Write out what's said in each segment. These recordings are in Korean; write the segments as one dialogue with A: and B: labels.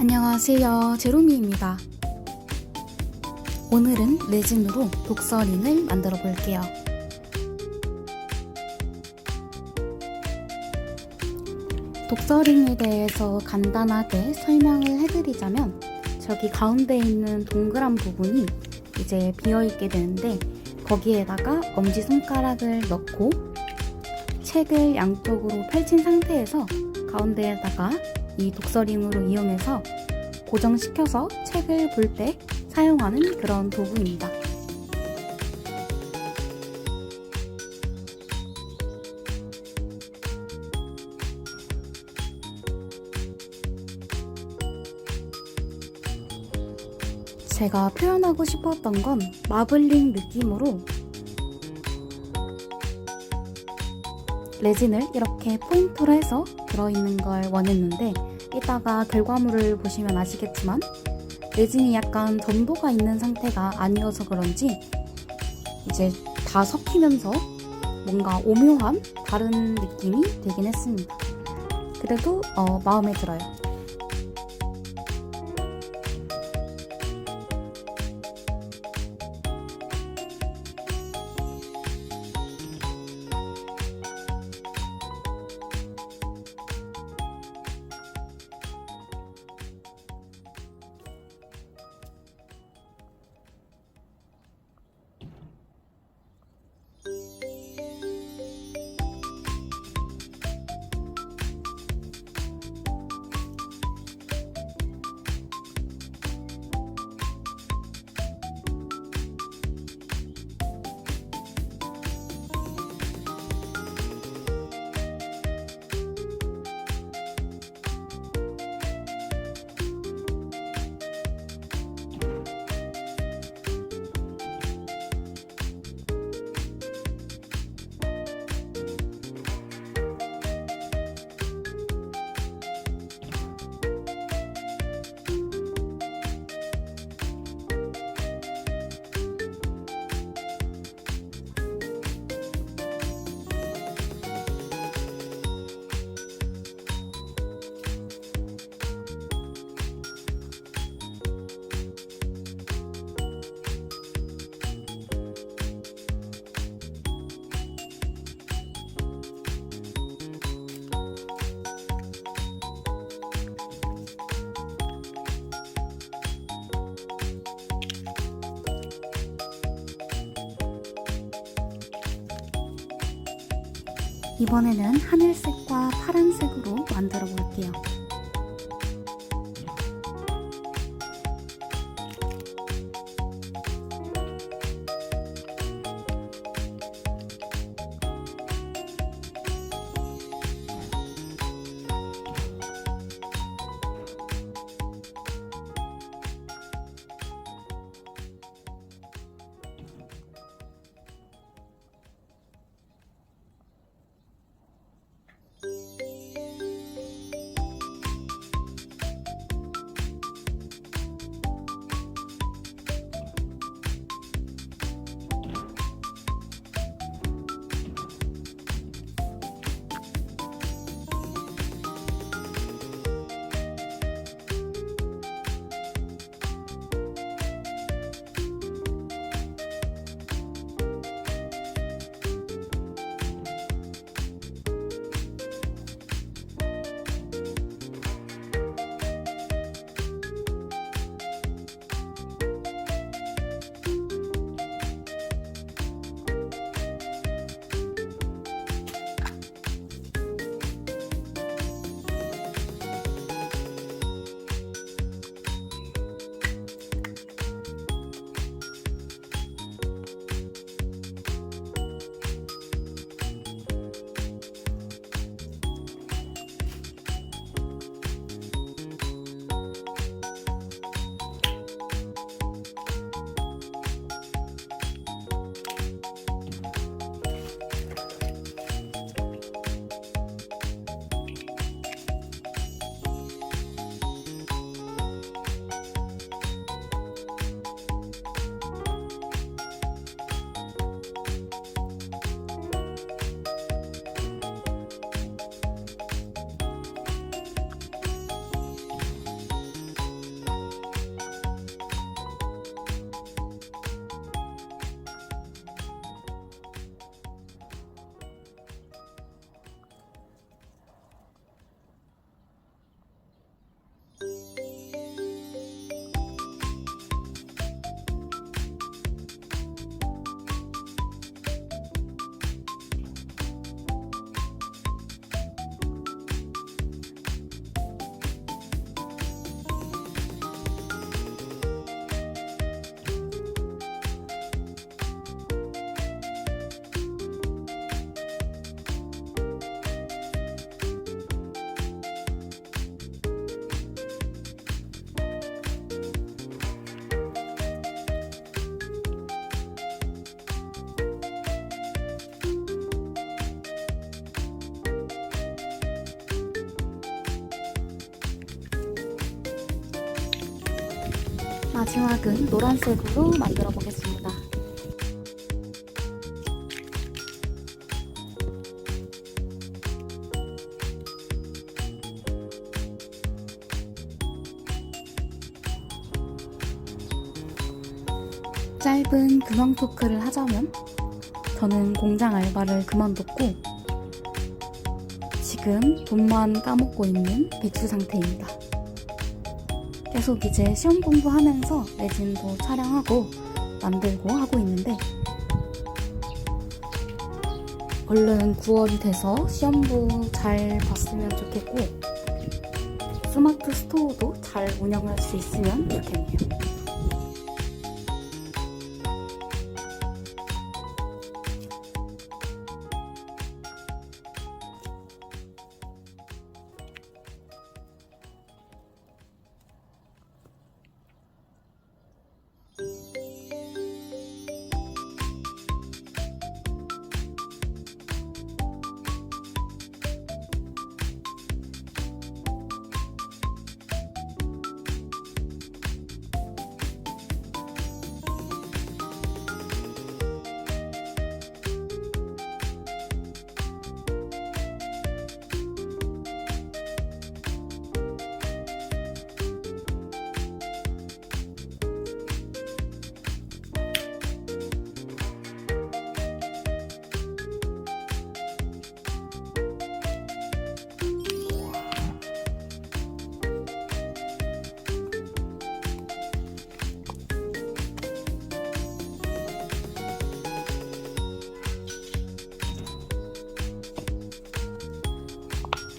A: 안녕하세요. 제로미입니다. 오늘은 레진으로 독서링을 만들어 볼게요. 독서링에 대해서 간단하게 설명을 해드리자면 저기 가운데 있는 동그란 부분이 이제 비어있게 되는데 거기에다가 엄지손가락을 넣고 책을 양쪽으로 펼친 상태에서 가운데에다가 이 독서링으로 이용해서 고정시켜서 책을 볼 때 사용하는 그런 도구입니다. 제가 표현하고 싶었던 건 마블링 느낌으로 레진을 이렇게 포인트로 해서 들어있는 걸 원했는데 이따가 결과물을 보시면 아시겠지만 레진이 약간 점도가 있는 상태가 아니어서 그런지 이제 다 섞이면서 뭔가 오묘한 다른 느낌이 되긴 했습니다. 그래도 어, 마음에 들어요. 이번에는 하늘색과 파란색으로 만들어 볼게요. 마지막은 노란색으로 만들어 보겠습니다. 짧은 근황 토크를 하자면 저는 공장 알바를 그만뒀고 지금 돈만 까먹고 있는 백수 상태입니다. 계속 이제 시험 공부하면서 레진도 촬영하고 만들고 하고 있는데 얼른 9월이 돼서 시험도 잘 봤으면 좋겠고 스마트 스토어도 잘 운영할 수 있으면 좋겠네요.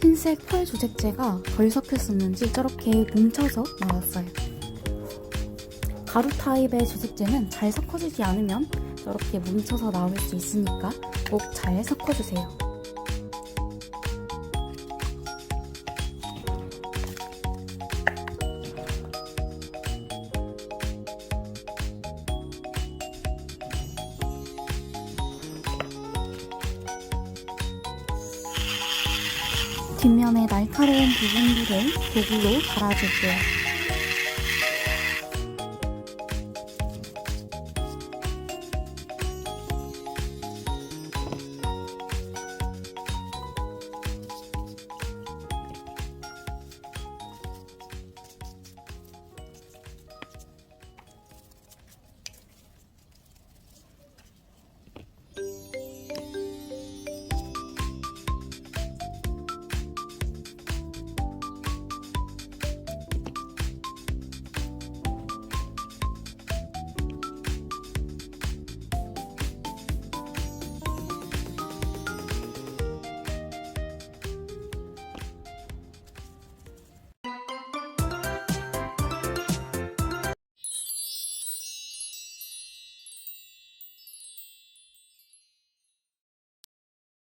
A: 흰색 펄 조색제가 덜 섞였었는지 저렇게 뭉쳐서 나왔어요. 가루 타입의 조색제는 잘 섞어지지 않으면 저렇게 뭉쳐서 나올 수 있으니까 꼭 잘 섞어주세요. 뒷면의 날카로운 부분들을 도구로 갈아줄게요.